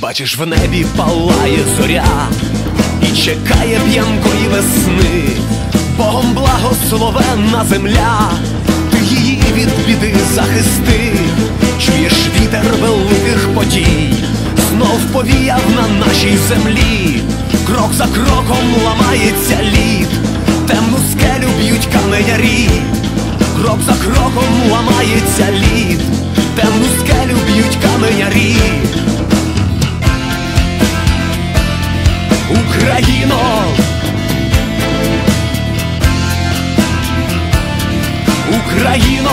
Бачиш, в небі палає зоря і чекає п'янкої весни, Богом благословенна земля, ти її від біди захисти, чуєш вітер великих подій, знов повіяв на нашій землі, крок за кроком ламається лід, темну скелю б'ють каменярі, крок за кроком ламається лід, темну скелю б'ють каменярі. Україно, Україно,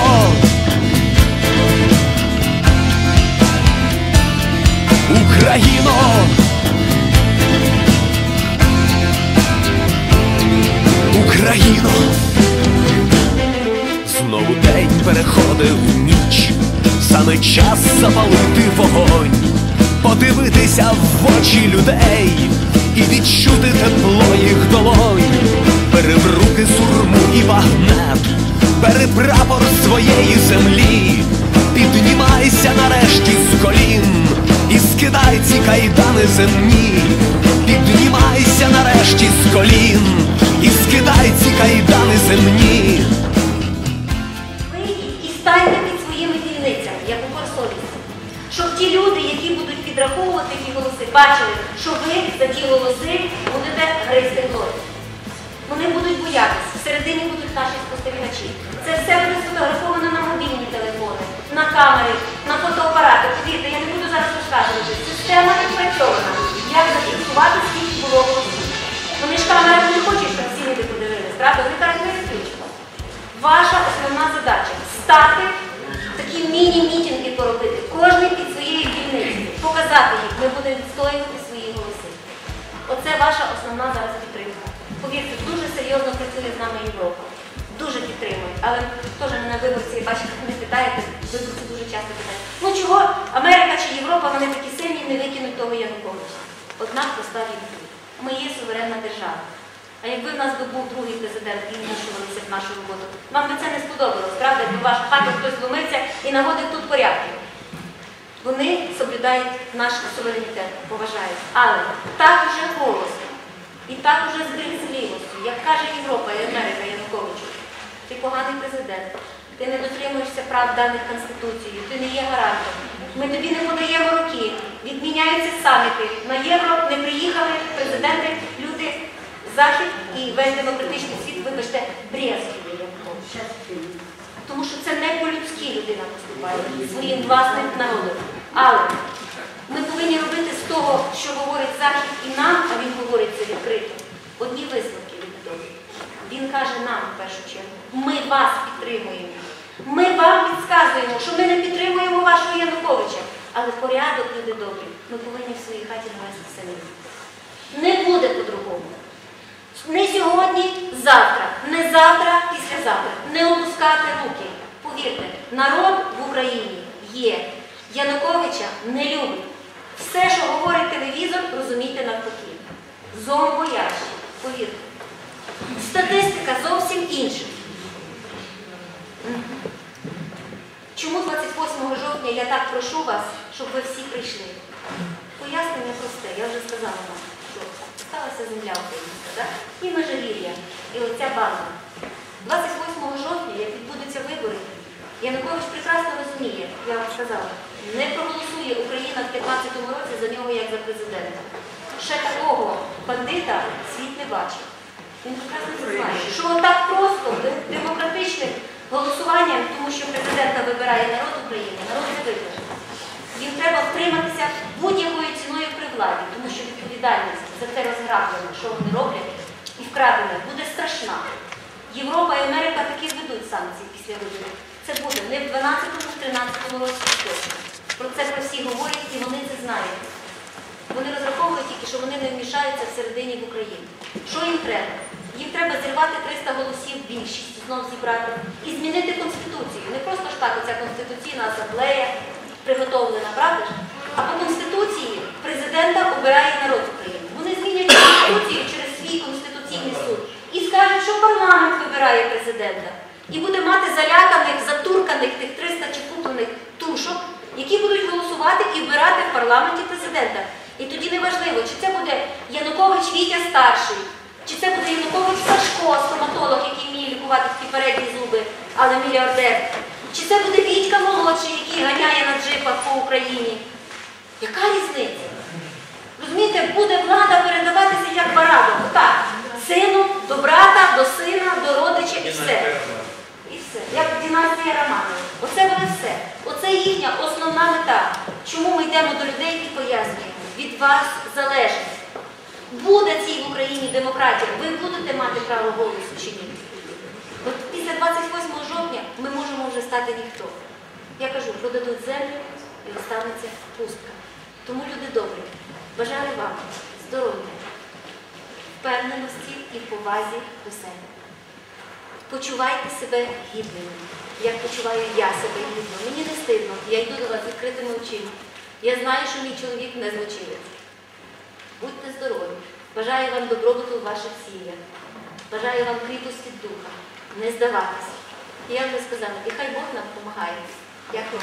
Україно, Україно, знову день переходив в ніч, саме час запалити вогонь, подивитися в очі людей і відчути тепло їх долонь, бери в руки сурму і вагнет, бери прапор своєї землі, піднімайся нарешті з колін і скидай ці кайдани земні, піднімайся нарешті з колін і скидай ці кайдани земні. Вийдіть і станьте під своїми дільницями, як укор совісті. Щоб ті люди, які будуть підраховувати ті голоси, бачили, що ви за ті голоси будете гризти глотку. Вони будуть боятися, всередині будуть наші спостерігачі. Це все буде сфотографовано на мобільні телефони, на камери, на фотоапарати. Повірте, я не буду зараз розказувати. Система відпрацьована. Як зафіксувати, скільки було голосів. Вони ж камери не хочуть, щоб всі люди подивились, правда? Вони кажуть, не виключно. Ваша основна задача стати такі під своєю показати їх, ми будемо відстоювати свої голоси. Оце ваша основна зараз підтримка. Повірте, дуже серйозно працює з нами Європа. Дуже підтримують. Але теж мене виборці, бачите, не питаєте, виборці дуже часто питають. Ну чого Америка чи Європа, вони такі сильні, не викинуть того Януковича. Однак проста відповідь. Ми є суверенна держава. А якби в нас був другий президент і вмішувалися в нашу роботу, вам би це не сподобалось, правда? Якби в вашу хату хтось вломився і наводив тут порядки. Вони соблюдають наш суверенітет, поважають. Але так уже голосно і так уже з брезгливостю, як каже Європа і Америка Януковичу, ти поганий президент, ти не дотримуєшся прав даних Конституцією, ти не є гарантом. Ми тобі не подаємо руки, відміняються саміти. На євро не приїхали президенти, люди, захід і весь демократичний світ, вибачте, Янукович. Тому що це не по-людськи людина поступає своїм власним народом. Але ми повинні робити з того, що говорить Захід і нам, а він говорить це відкрито, одні висновки від того. Він каже нам в першу чергу, ми вас підтримуємо. Ми вам підказуємо, що ми не підтримуємо вашого Януковича. Але порядок, люди добрі, ми повинні в своїй хаті навести самі. Не буде по-другому. Не сьогодні, завтра, не завтра, післязавтра. Не опускати руки. Повірте, народ в Україні є. Януковича не любить. Все, що говорить телевізор, розумійте навпаки. Зомбоящі, повірте. Статистика зовсім інша. Чому 28 жовтня я так прошу вас, щоб ви всі прийшли? Пояснення просте, я вже сказала вам, що земля українська, так? і Межигір'я, і оця банда. 28 жовтня, як відбудуться вибори, Янукович прекрасно розуміє, я вам сказала, не проголосує Україна в 15-му році за нього як за президента. Ще такого бандита світ не бачив. Він прекрасно це знає, що так просто демократичним голосуванням, тому що президента вибирає народ України, народ не вибере. Їм треба втриматися будь-якою ціною при владі, тому що відповідальність за це розграблення, що вони роблять, і вкрадене, буде страшна. Європа і Америка таки ведуть санкції після виборів. Це буде не в 12-му, в 13-му році точно. Про це про всі говорять і вони це знають. Вони розраховують тільки, що вони не вмішаються всередині в Україну. Що їм треба? Їм треба зірвати 300 голосів більшість, знов зібрати і змінити Конституцію. Не просто ж так оця Конституційна асамблея приготовлена, правда ж? А по Конституції президента обирає народ України. Вони змінять Конституцію через свій Конституційний суд і скажуть, що парламент вибирає президента. І буде мати заляканих, затурканих тих 300 чи куплених тушок, які будуть голосувати і вбирати в парламенті президента. І тоді неважливо, чи це буде Янукович Вітя старший, чи це буде Янукович Сашко, стоматолог, який вміє лікувати такі передні зуби, але мільярдер. Чи це буде Вітька молодший, який ганяє на джипах по Україні. Яка різниця? Розумієте, буде влада передаватися як барабан. Так, сину, до брата, до сина, до родича і все. І все. Як династія Романових. Оце буде все. Оце їхня основна мета. Чому ми йдемо до людей і пояснюємо? Від вас залежить. Буде цій в Україні демократія, ви будете мати право голосу чи ні? От після 28 жовтня ми можемо вже стати ніхто. Я кажу, продадуть землю і останеться пустка. Тому, люди добрі, бажаю вам здоров'я, впевненості і повазі до себе. Почувайте себе гідними, як почуваю я себе гідно. Мені не стидно, я йду до вас відкритими очима. Я знаю, що мій чоловік не злочинець. Будьте здорові. Бажаю вам добробуту в ваших сім'ях. Бажаю вам кріпості духа, не здаватися. І я вже сказала, і хай Бог нам допомагає. Дякую.